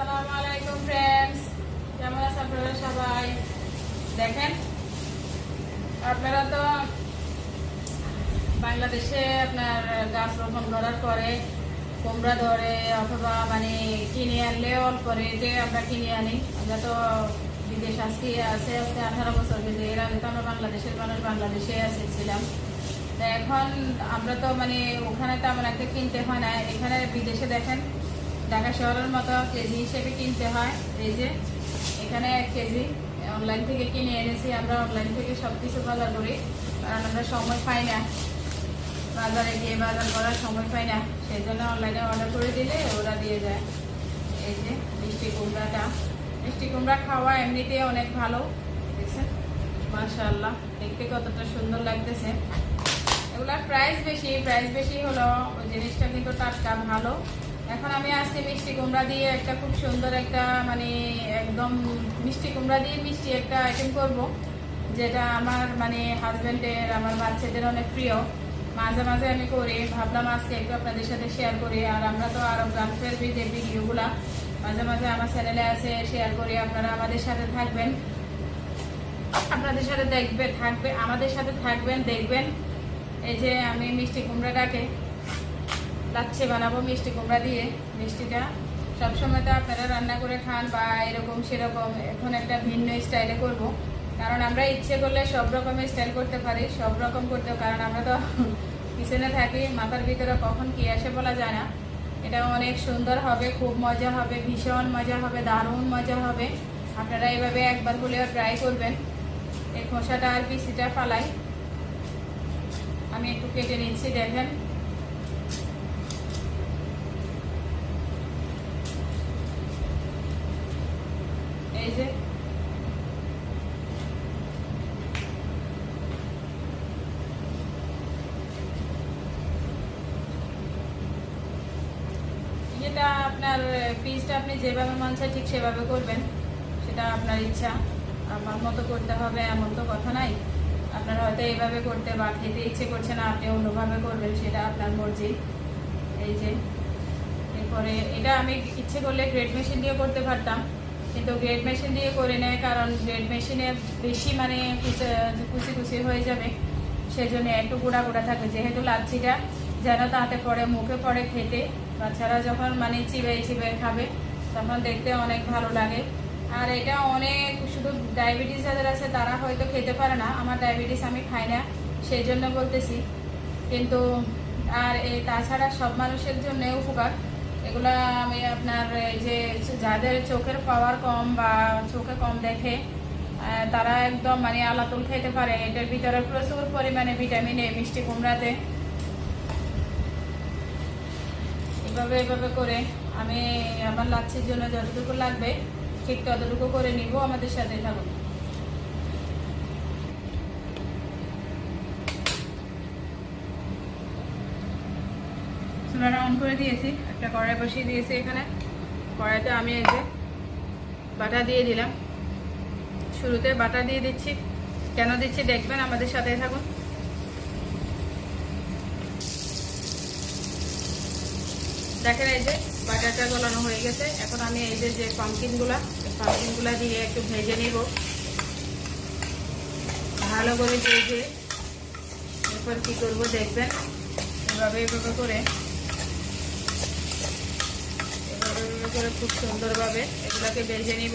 আসসালামু আলাইকুম ফ্রেন্ডস কেমন আছেন আপনারা সবাই? দেখেন, আপনারা তো বাংলাদেশে আপনার গাছ রোপণ করার পরে, কুমড়া ধরে অথবা মানে কিনে আনলে অল্প রেটে আমরা কিনে আনি। আমরা তো বিদেশ আসছি আছে আজকে আঠারো বছর কিন্তু তো আমরা বাংলাদেশের মানুষ, বাংলাদেশে এসেছিলাম এখন আমরা তো মানে ওখানে তো আমার একটা কিনতে হয় না। এখানে বিদেশে দেখেন ঢাকা শহরের মতো কেজি হিসেবে কিনতে হয়। এই যে, এখানে এক কেজি অনলাইন থেকে কিনে এনেছি, আমরা অনলাইন থেকে সব কিছু বাজার করি, কারণ আমরা সময় পাই না। বাজারে গিয়ে বাজার করার সময় পাই না, সেই জন্য অনলাইনে অর্ডার করে দিলে ওরা দিয়ে যায় এই যে, মিষ্টি কুমড়াটা। মিষ্টি কুমড়া খাওয়া এমনিতে অনেক ভালো, দেখছেন? মাশাআল্লাহ, দেখতে কতটা সুন্দর লাগতেছে। এগুলার প্রাইস বেশি প্রাইস বেশি হলো জিনিসটা কিন্তু টাটকা ভালো। এখন আমি আজকে মিষ্টি কুমড়া দিয়ে একটা খুব সুন্দর একটা মানে একদম মিষ্টি কুমড়া দিয়ে মিষ্টি একটা আইটেম করব, যেটা আমার মানে হাজব্যান্ডের আমার বাচ্চাদের অনেক প্রিয়। মাঝে মাঝে আমি করি, ভাবলাম আজকে একটু আপনাদের সাথে শেয়ার করি, আর আমরা তো আরও গ্রান্সের যে ভিডিওগুলা মাঝে মাঝে আমার চ্যানেলে আছে শেয়ার করি, আপনারা আমাদের সাথে থাকবেন। আপনাদের সাথে দেখবে, থাকবে, আমাদের সাথে থাকবেন, দেখবেন। এই যে আমি মিষ্টি কুমড়াটাকে লাচ্ছি বানাবো, মিষ্টি কুমড়া দিয়ে। মিষ্টিটা সবসময় তো আপনারা রান্না করে খান বা এরকম সেরকম। এখন একটা ভিন্ন স্টাইলে করব। কারণ আমরা ইচ্ছে করলে সব রকমের স্টাইল করতে পারি, সব রকম করতে কারণ আমরা তো কিচেনে থাকি, মাথার ভিতরে কখন কি আসে বলা যায় না। এটা অনেক সুন্দর হবে, খুব মজা হবে, ভীষণ মজা হবে, দারুণ মজা হবে। আপনারা এভাবে একবার হলেও ট্রাই করবেন। এই খোসাটা আর পিসিটা ফালাই। আমি একটু কেটে নিচ্ছি, দেখেন। এই যে। যেটা আপনার পিসটা আপনি যেভাবে মন চায় ঠিক সেভাবে করবেন। সেটা আপনার ইচ্ছা। আমার মতো করতে হবে এমন তো কথা নাই। আপনারা হয়তো এইভাবে করতে বা খেতে ইচ্ছে করছে না, আপনি অন্যভাবে করবেন, সেটা আপনার মর্জি। এই যে। এরপরে এটা আমি ইচ্ছে করলে গ্রেড মেশিন দিয়ে করতে পারতাম। কিন্তু গ্রেড মেশিন দিয়ে করে নেয়, কারণ গ্রেড মেশিনে বেশি মানে কুচি- কুচি হয়ে যাবে। সেজন্য একটু গুঁড়া গুঁড়া থাকবে। যেহেতু লাচ্ছিটা যেন তাতে পড়ে, মুখে পড়ে খেতে, বাচ্চারা যখন মানে চিবাই চিবাই খাবে, তখন দেখতে অনেক ভালো লাগে। আর এটা অনেক, শুধু ডায়াবেটিস যাদের আছে, তারা হয়তো খেতে পারে না। আমার ডায়াবেটিস আমি খাই না সেই জন্য বলতেছি। কিন্তু, আর এই তাছাড়া সব মানুষের জন্য উপকার। এগুলা আমি আপনার এই যে যাদের চোখের পাওয়ার কম বা চোখে কম দেখে তারা একদম মানে আলাতুল খেতে পারে। এটার ভিতরে প্রচুর পরিমাণে ভিটামিন এ, মিষ্টি কুমড়াতে। এভাবে এভাবে করে আমি আমার লাচ্ছির জন্য যতটুকু লাগবে, ঠিক ততটুকু করে নিব আমাদের সাথে থাকুন। চুলাটা অন করে দিয়েছি, একটা কড়াই বসিয়ে দিয়েছি এখানে। কড়াইতে আমি এই যে বাটা দিয়ে দিলাম। শুরুতে বাটা দিয়ে দিচ্ছি। কেন দিচ্ছি দেখবেন, আমাদের সাথে থাকুন। দেখেন এই যে বাটারটা গলানো হয়ে গেছে। এখন আমি এই যে যে পামকিনগুলা দিয়ে একটু ভেজে নিব। ভালো করে ভেজে এরপর কী করব দেখবেন? এভাবে এভাবে করে এভাবে এভাবে করে খুব সুন্দরভাবে এগুলোকে ভেজে নিব।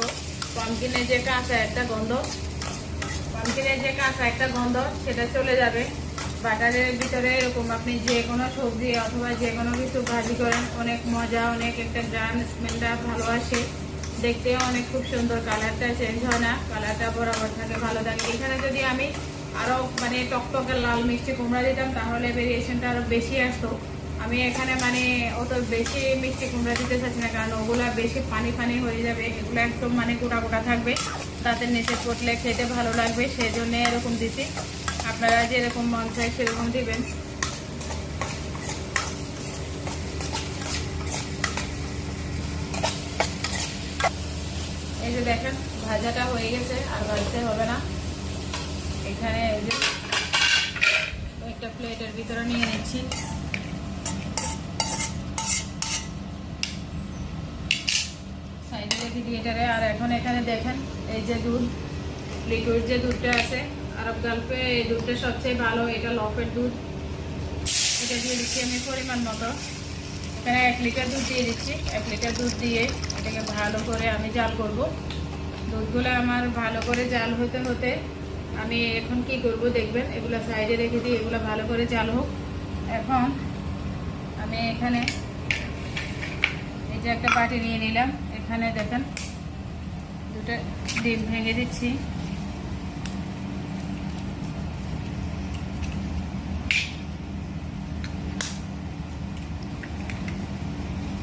পামকিনের যে কাঁচা একটা গন্ধ পামকিনের যে কাঁচা একটা গন্ধ, সেটা চলে যাবে। বাটারের ভিতরে এরকম আপনি যে কোনো সবজি অথবা যে কোনো কিছু ভাজি করেন, অনেক মজা, অনেক একটা গ্রান স্মেলটা ভালো আসে। দেখতেও অনেক খুব সুন্দর কালারটা চেঞ্জ হয় না, কালারটা বরাবর থাকে, ভালো থাকে। এখানে যদি আমি আরও মানে টকটকে লাল মিষ্টি কুমড়া দিতাম, তাহলে ভেরিয়েশনটা আরও বেশি আসতো। আমি এখানে মানে অত বেশি মিষ্টি কুমড়া দিতে চাচ্ছি না, কারণ ওগুলা বেশি পানি পানি হয়ে যাবে, এগুলো একদম মানে গোটা গোটা থাকবে। তাতে নিচে পটলে খেতে ভালো লাগবে সেই জন্যে এরকম দিচ্ছি আপনারা যেরকম মন চায় সেরকম দিবেন। এই যে দেখেন, ভাজাটা হয়ে গেছে, আর ভাজতে হবে না। এখানে এই যে একটা প্লেটের ভিতরে নিয়ে নিচ্ছি। এটারে আর এখন এখানে দেখেন, এই যে দুধ লিকুইড যে দুধটা আছে, আরব গাল্পে এই দুধটা সবচেয়ে ভালো, এটা লফের দুধ। এটা দিয়ে দিচ্ছি আমি পরিমাণ মতো। এখানে এক লিটার দুধ দিয়ে দিচ্ছি। এক লিটার দুধ দিয়ে এটাকে ভালো করে আমি জাল করব। দুধগুলো আমার ভালো করে জাল হতে হতে আমি এখন কি করব দেখবেন? এগুলো সাইডে রেখে দিই এগুলো ভালো করে জাল হোক। এখন আমি এখানে এই যে একটা বাটি নিয়ে নিলাম। এখানে দেখেন দুটো ডিম ভেঙে দিচ্ছি।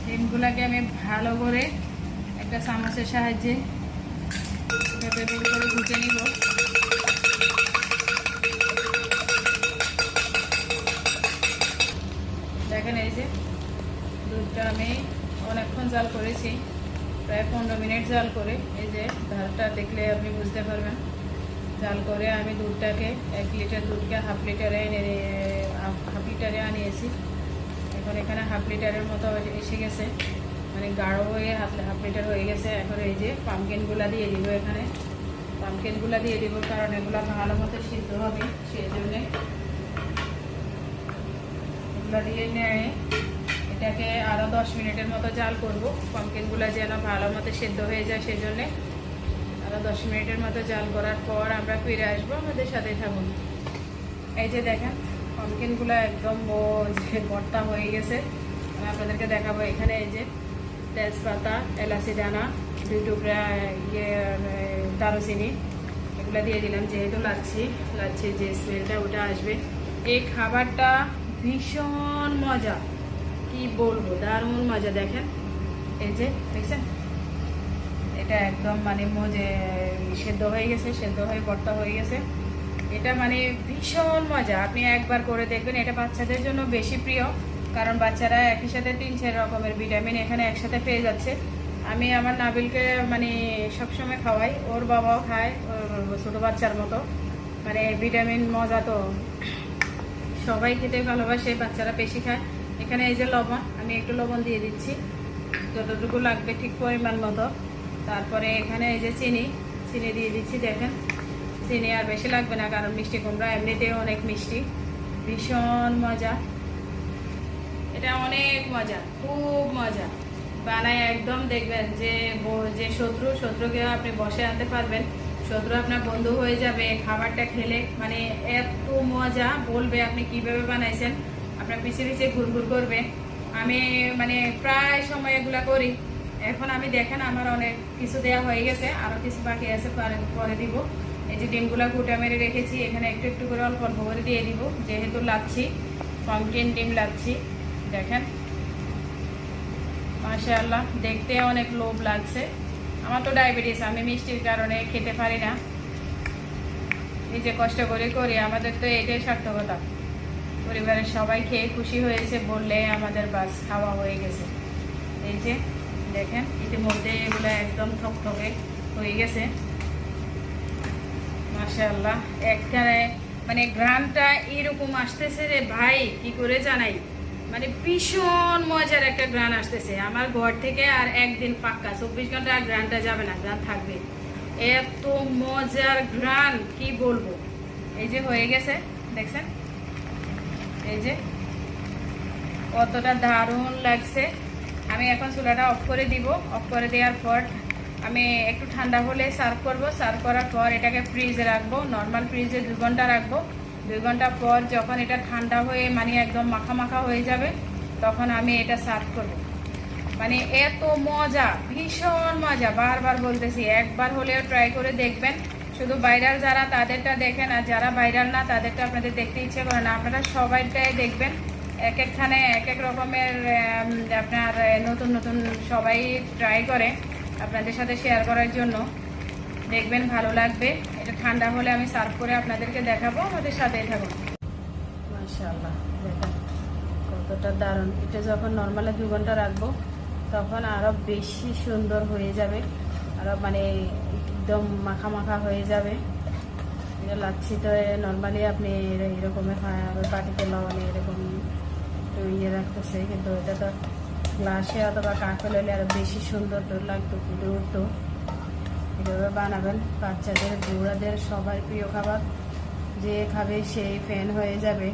ডিমগুলোকে আমি ভালো করে একটা চামচের সাহায্যে করে ঘুটে নিব। দেখেন এই যে দুধটা আমি অনেকক্ষণ জাল করেছি। প্রায় পনেরো মিনিট জাল করে, এই যে ধারটা দেখলে আপনি বুঝতে পারবেন। জাল করে আমি দুধটাকে এক লিটার দুধকে হাফ লিটারে এনে, হাফ লিটারে আনিয়েছি। এখন এখানে হাফ লিটারের মতো এসে গেছে। মানে গাঢ় হয়ে হাফ হাফ লিটার হয়ে গেছে। এখন এই যে পামকিনগুলা দিয়ে দিব এখানে। পামকিনগুলা দিয়ে দিব কারণ এগুলো ভালো মতো সিদ্ধ হবে, সেই জন্যে এগুলো দিয়ে নেড়ে এটাকে আরও দশ মিনিটের মতো জাল করব। পামকিনগুলো যেন ভালো মতো সেদ্ধ হয়ে যায় সেই জন্যে আরও দশ মিনিটের মতো জাল করার পর আমরা ফিরে আসব আমাদের সাথে থাকুন। এই যে দেখেন পামকিনগুলো একদম ভর্তা হয়ে গেছে। আমি আপনাদেরকে দেখাবো এখানে এই যে তেজপাতা, এলাচি দানা, দুই টুকরা ইয়ে দারুচিনি। এগুলো দিয়ে দিলাম যেহেতু লাচ্ছি, লাচ্ছির যে স্মেলটা ওটা আসবে। এই খাবারটা ভীষণ মজা। কি বলব? দারুণ মজা, দেখেন। এই যে, দেখছেন? এটা একদম মানে মজে, সেদ্ধ হয়ে গেছে, সেদ্ধ হয়ে ভর্তা হয়ে গেছে। এটা মানে ভীষণ মজা। আপনি একবার করে দেখবেন, এটা বাচ্চাদের জন্য বেশি প্রিয়, কারণ বাচ্চারা একই সাথে তিন, চার রকমের ভিটামিন এখানে একসাথে পেয়ে যাচ্ছে। আমি আমার নাবিলকে মানে সবসময় খাওয়াই, ওর বাবাও খায়, ওর ছোটো বাচ্চার মতো। মানে ভিটামিন মজা তো সবাই খেতে ভালোবাসে, বাচ্চারা বেশি খায়। এখানে এই যে লবণ, আমি একটু লবণ দিয়ে দিচ্ছি। যতটুকু লাগবে ঠিক পরিমাণ মতো। তারপরে এখানে এই যে চিনি চিনি দিয়ে দিচ্ছি, দেখেন। চিনি আর বেশি লাগবে না, কারণ মিষ্টি কুমড়া এমনিতেও অনেক মিষ্টি। ভীষণ মজা। এটা অনেক মজা, খুব মজা। বানায় একদম দেখবেন যে যে শত্রু শত্রুকে আপনি বসে আনতে পারবেন। শত্রু আপনার বন্ধু হয়ে যাবে, খাবারটা খেলে মানে এত মজা। বলবে আপনি কীভাবে বানাইছেন? আপনার পিছিয়ে পিছিয়ে ঘুরঘুর করবে। আমি মানে প্রায় সময় এগুলা করি। এখন আমি দেখেন আমার অনেক কিছু দেয়া হয়ে গেছে আরও কিছু বাকি আছে, পরে দিব। এই যে ডিমগুলো কুটা মেরে রেখেছি, এখানে একটু একটু করে অল্প অল্প করে দিয়ে দিব, যেহেতু লাচ্ছি পাম্পকিন ডিম লাগছি দেখেন। মাশাআল্লাহ, দেখতে অনেক লোভ লাগছে। আমার তো ডায়াবেটিস, আমি মিষ্টির কারণে খেতে পারি না। নিজে কষ্ট করে করি, আমাদের তো এটাই সার্থকতা। পরিবারের সবাই খেয়ে খুশি হয়েছে বললে আমাদের বাস খাওয়া হয়ে গেছে। এই যে, দেখেন, ইতিমধ্যে এগুলো একদম থকথকে হয়ে গেছে। মাশাআল্লাহ একখানে মানে গ্রানটা এরকম আসতেছে রে ভাই, কি করে জানাই? মানে ভীষণ মজার একটা গ্রান আসতেছে। আমার ঘর থেকে আর একদিন পাক্কা, চব্বিশ ঘণ্টা আর গ্রানটা যাবে না গ্রান থাকবে। এত মজার গ্রান কি বলব? এই যে হয়ে গেছে, দেখছেন? এই যে, কতটা দারুণ লাগছে। আমি এখন চুলাটা অফ করে দিব। অফ করে দেওয়ার পর আমি একটু ঠান্ডা হলে সার্ভ করব। সার্ভ করার পর এটাকে ফ্রিজে রাখব। নর্মাল ফ্রিজে দুই ঘণ্টা রাখব। দুই ঘণ্টা পর যখন এটা ঠান্ডা হয়ে মানে একদম মাখা মাখা হয়ে যাবে, তখন আমি এটা সার্ভ করব। মানে এত মজা, ভীষণ মজা। বারবার বলতেছি, একবার হলেও ট্রাই করে দেখবেন। শুধু ভাইরাল যারা তাদেরটা দেখেন আর যারা ভাইরাল না, তাদেরটা আপনাদের দেখতে ইচ্ছে করে না। আপনারা সবাইটাই দেখবেন। এক একখানে এক এক রকমের আপনার নতুন নতুন সবাই ট্রাই করে আপনাদের সাথে শেয়ার করার জন্য। দেখবেন ভালো লাগবে। এটা ঠান্ডা হলে আমি সার্ভ করে আপনাদেরকে দেখাবো। আমাদের সাথেই থাকুন। কতটা দারুণ। এটা যখন নর্মালে দু ঘণ্টা রাখব, তখন আরও বেশি সুন্দর হয়ে যাবে। আরও মানে একদম মাখা মাখা হয়ে যাবে। লাচ্ছি তো নর্মালি আপনি এর- এরকমই আর বাটিতে লবণে এরকম একটু ইয়ে রাখতেছে, কিন্তু এটা তো গ্লাসে অথবা কাঁকল হলে আরও বেশি সুন্দর দূর লাগতো, ফুটে উঠতো। এভাবে বানাবেন। বাচ্চাদের, বুড়াদের সবার প্রিয় খাবার। যে খাবে সেই ফ্যান হয়ে যাবে।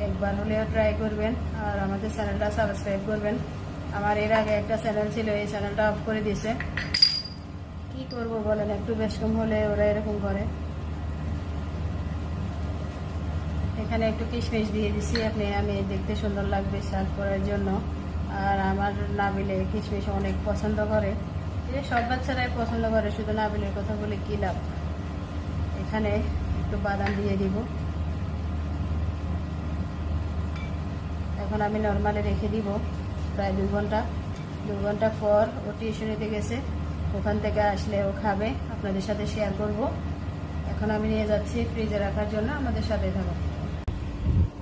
একবার হলেও ট্রাই করবেন। আর আমাদের চ্যানেলটা সাবস্ক্রাইব করবেন। আমার এর আগে একটা চ্যানেল ছিল, এই চ্যানেলটা অফ করে দিয়েছে। কি করব বলেন, একটু বেশ কম হলে ওরা এরকম করে। এখানে একটু কিশমিশ দিয়ে দিছি, আপনি, আমি দেখতে সুন্দর লাগবে সার্ভ করার জন্য। আর আমার নাবিলে কিশমিশ অনেক পছন্দ করে। সব বাচ্চারাই পছন্দ করে, শুধু নাবিলের কথা বলে কী লাভ? এখানে একটু বাদাম দিয়ে দিব। এখন আমি নর্মালে রেখে দিব। প্রায় দু ঘণ্টা দু ঘণ্টা পর ও টিউশনিতে গেছে। ওখান থেকে আসলে ও খাবে আপনাদের সাথে শেয়ার করব। এখন আমি নিয়ে যাচ্ছি ফ্রিজে রাখার জন্য আমাদের সাথে থাকো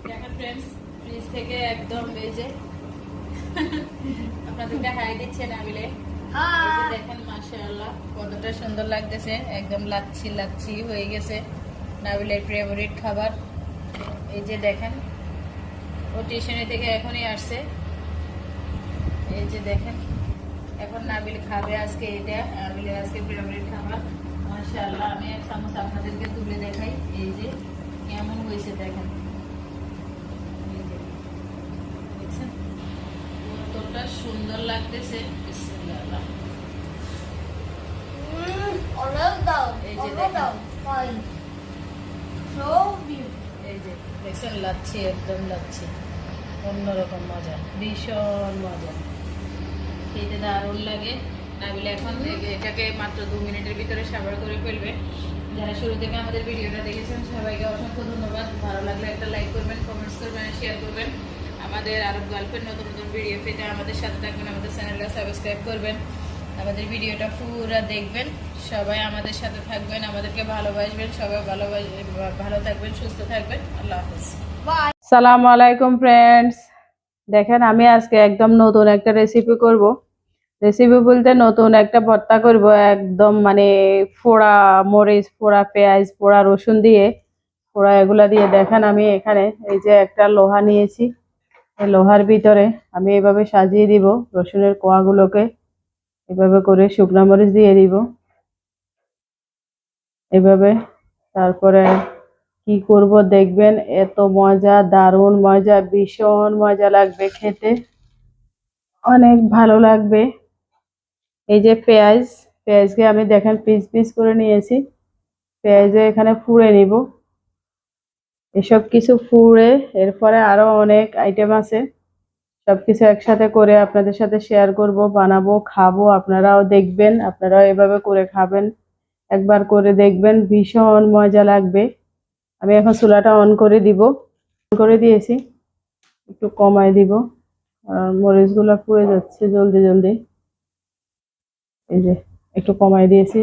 দেখেন ফ্রেন্ডস ফ্রিজ থেকে একদম বেজে আপনাদেরকে হাই দিচ্ছে নাবিলে এই যে দেখেন মাশাআল্লাহ কতটা সুন্দর লাগতেছে। একদম লাচ্ছি লাচ্ছি হয়ে গেছে নাবিলের ফেভারিট খাবার। এই যে দেখেন ও টিউশনি থেকে এখনই আসছে। এই যে দেখেন এখন নাবিল খাবে আজকে এটা নাবিলের আজকে ফেভারিট খাবার। মাশাআল্লাহ আমি এক চামচ আপনাদেরকে তুলে দেখাই। এই যে কেমন হয়েছে দেখেন। দেখছেন? কতটা সুন্দর লাগতেছে। বিসমিল্লাহ। দেখছেন? লাচ্ছি একদম লাচ্ছি। অন্যরকম মজা ভীষণ মজা। খেতে দারুণ লাগে। নাবিলে এখন এটাকে মাত্র দু মিনিটের ভিতরে সাবার করে ফেলবে। যারা শুরু থেকে আমাদের ভিডিওটা দেখেছেন সবাইকে অসংখ্য ধন্যবাদ। ভালো লাগলে একটা লাইক করবেন কমেন্টস করবেন শেয়ার করবেন। আমাদের আরও গল্পের নতুন নতুন ভিডিও পেতে আমাদের সাথে থাকবেন আমাদের চ্যানেলটা সাবস্ক্রাইব করবেন। আমাদের ভিডিওটা পুরো দেখবেন। সবাই আমাদের সাথে থাকবেন আমাদেরকে ভালোবাসবেন। সবাই ভালোবাস ভালো থাকবেন সুস্থ থাকবেন। আল্লাহ হাফিজ। বাই সালামু আলাইকুম ফ্রেন্ডস দেখেন, আমি আজকে একদম নতুন একটা রেসিপি করব। রেসিপি বলতে নতুন একটা ভর্তা করব, একদম মানে ফোড়া মরিচ, ফোড়া পেঁয়াজ পোড়া রসুন দিয়ে। পোড়া এগুলা দিয়ে দেখেন, আমি এখানে এই যে একটা লোহা নিয়েছি। এই লোহার ভিতরে আমি এভাবে সাজিয়ে দিব রসুনের কোয়াগুলোকে। এভাবে করে শুকনা মরিচ দিয়ে দিব। এভাবে তারপরে কি করব দেখবেন, এত মজা, দারুণ মজা, ভীষণ মজা লাগবে খেতে। অনেক ভালো লাগবে। এই যে পেঁয়াজ, পেঁয়াজকে আমি দেখেন পিস পিস করে নিয়েছি। পেঁয়াজে এখানে ফুড়ে নিব। এসব কিছু ফুড়ে, এরপরে আরও অনেক আইটেম আছে। সবকিছু একসাথে করে আপনাদের সাথে শেয়ার করব, বানাবো, খাব। আপনারাও দেখবেন, আপনারাও এভাবে করে খাবেন। একবার করে দেখবেন, ভীষণ মজা লাগবে। আমি এখন চুলাটা অন করে দিব। অন করে দিয়েছি। একটু কমায় দিব। আর মরিচগুলো পুড়ে যাচ্ছে জলদি জলদি। এই যে, একটু কমায় দিয়েছি।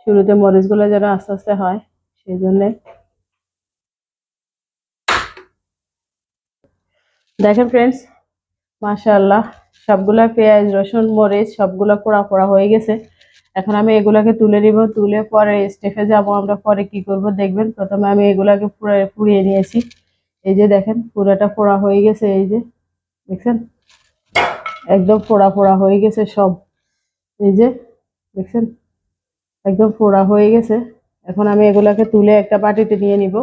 শুরুতে মরিচগুলো যেন আস্তে আস্তে হয়, সেই জন্যে। দেখেন ফ্রেন্ডস মাশাআল্লাহ, সবগুলা পেঁয়াজ, রসুন, মরিচ, সবগুলো পোড়া পোড়া হয়ে গেছে। এখন আমি এগুলাকে তুলে নিব, তুলে পরে স্টেপে যাব আমরা, পরে কি করব দেখবেন। প্রথমে আমি এগুলাকে পুড়িয়ে নিয়েছি। এই যে দেখেন, পুরোটা পোড়া হয়ে গেছে, এই যে, দেখছেন? একদম পোড়া পোড়া হয়ে গেছে সব। এই যে, দেখছেন? একদম পোড়া হয়ে গেছে। এখন আমি এগুলাকে তুলে একটা বাটিতে নিয়ে নিব।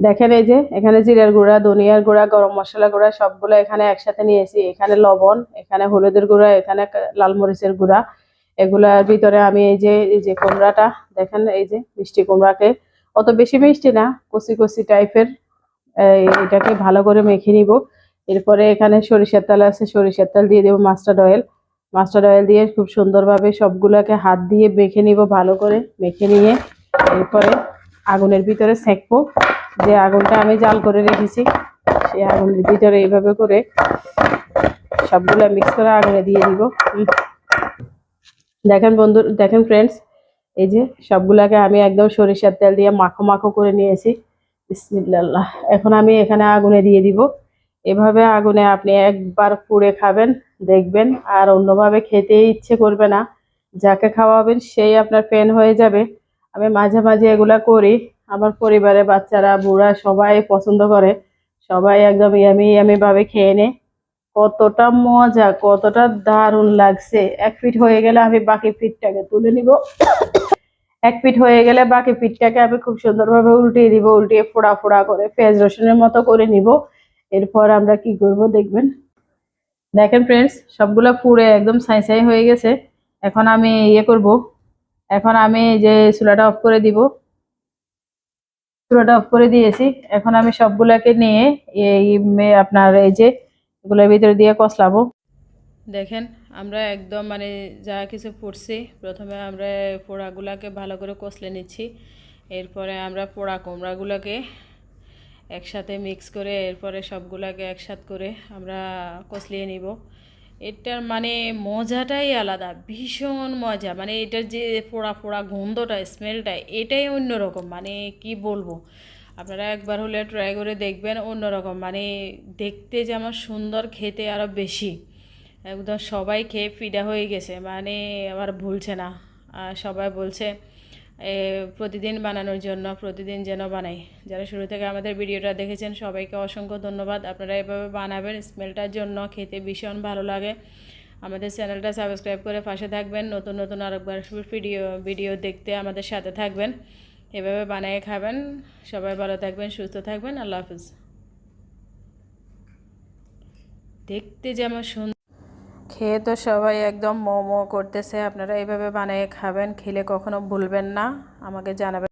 দেখেন এই যে, এখানে জিরার গুঁড়া, ধনিয়ার গুঁড়া, গরম মশলা গুঁড়া, সবগুলো এখানে একসাথে নিয়েছি। এখানে লবণ, এখানে হলুদের গুঁড়া, এখানে লাল মরিচের গুঁড়া। এগুলার ভিতরে আমি এই যে এই যে কুমড়াটা, দেখেন এই যে মিষ্টি কুমড়াকে। অত বেশি মিষ্টি না, কচি কচি টাইপের। এটাকে ভালো করে মেখে নিব। এরপরে এখানে সরিষার তেল আছে, সরিষার তেল দিয়ে দেবো মাস্টার্ড অয়েল। মাস্টার্ড অয়েল দিয়ে খুব সুন্দরভাবে সবগুলোকে হাত দিয়ে মেখে নিব ভালো করে, মেখে নিয়ে। এরপরে আগুনের ভিতরে সেঁকবো। যে আগুনটা আমি জাল করে রেখেছি, সেই আগুনের ভিতরে এইভাবে করে সবগুলো মিক্স করে আগুনে দিয়ে দিব। দেখেন বন্ধু, দেখেন ফ্রেন্ডস এই যে সবগুলাকে আমি একদম সরিষার তেল দিয়ে মাখো মাখো করে নিয়েছি। বিসমিল্লাহ। এখন আমি এখানে আগুনে দিয়ে দিব। এভাবে আগুনে আপনি একবার পুড়ে খাবেন, দেখবেন। আর অন্যভাবে খেতে ইচ্ছে করবে না। যাকে খাওয়াবেন সেই আপনার ফ্যান হয়ে যাবে। আমি মাঝে মাঝে এগুলা করি। আমার পরিবারে বাচ্চারা, বুড়া সবাই পছন্দ করে। সবাই একদম ইয়ামি ইয়ামিভাবে খেয়ে নে কতটা মজা, কতটা দারুণ লাগছে। এক ফিট হয়ে গেলে আমি বাকি ফিটটাকে তুলে নিব। এক ফিট হয়ে গেলে বাকি ফিটটাকে আমি খুব সুন্দরভাবে উল্টিয়ে দিব, উল্টিয়ে ফোড়া ফোড়া করে পেঁয়াজ রসুনের মতো করে নিব। এরপর আমরা কি করব দেখবেন? দেখেন ফ্রেন্ডস সবগুলো পুড়ে একদম ছাই ছাই হয়ে গেছে। এখন আমি ইয়ে করব। এখন আমি যে চুলাটা অফ করে দিব। চুলাটা অফ করে দিয়েছি। এখন আমি সবগুলাকে নিয়ে এই আপনার এই যে এগুলোর ভিতরে দিয়ে কষলাবো। দেখেন, আমরা একদম মানে যা কিছু পড়ছি প্রথমে আমরা পোড়াগুলাকে ভালো করে কষলে নিচ্ছি। এরপরে আমরা পোড়া কুমড়াগুলোকে একসাথে মিক্স করে এরপরে সবগুলাকে একসাথ করে আমরা কষলিয়ে নিব। এটার মানে মজাটাই আলাদা, ভীষণ মজা। মানে এটার যে পোড়া পোড়া গন্ধটা স্মেলটা এটাই অন্যরকম। মানে কি বলব? আপনারা একবার হলে ট্রাই করে দেখবেন অন্যরকম। মানে দেখতে যেমন সুন্দর, খেতে আরও বেশি। একদম সবাই খেয়ে ফিডা হয়ে গেছে। মানে আবার ভুলছে না। আর সবাই বলছে প্রতিদিন বানানোর জন্য, প্রতিদিন যেন বানাই। যারা শুরু থেকে আমাদের ভিডিওটা দেখেছেন, সবাইকে অসংখ্য ধন্যবাদ। আপনারা এভাবে বানাবেন, স্মেলটার জন্য খেতে ভীষণ ভালো লাগে। আমাদের চ্যানেলটা সাবস্ক্রাইব করে পাশে থাকবেন। নতুন নতুন আরেকবার ভিডিও ভিডিও দেখতে আমাদের সাথে থাকবেন। এভাবে বানিয়ে খাবেন। সবাই ভালো থাকবেন, সুস্থ থাকবেন। আল্লাহ হাফিজ। দেখতে যেমন সুন্দর খেয়ে তো সবাই একদম মোমো করতেছে। আপনারা এভাবে বানিয়ে খাবেন, খেলে কখনো ভুলবেন না। আমাকে জানাবেন।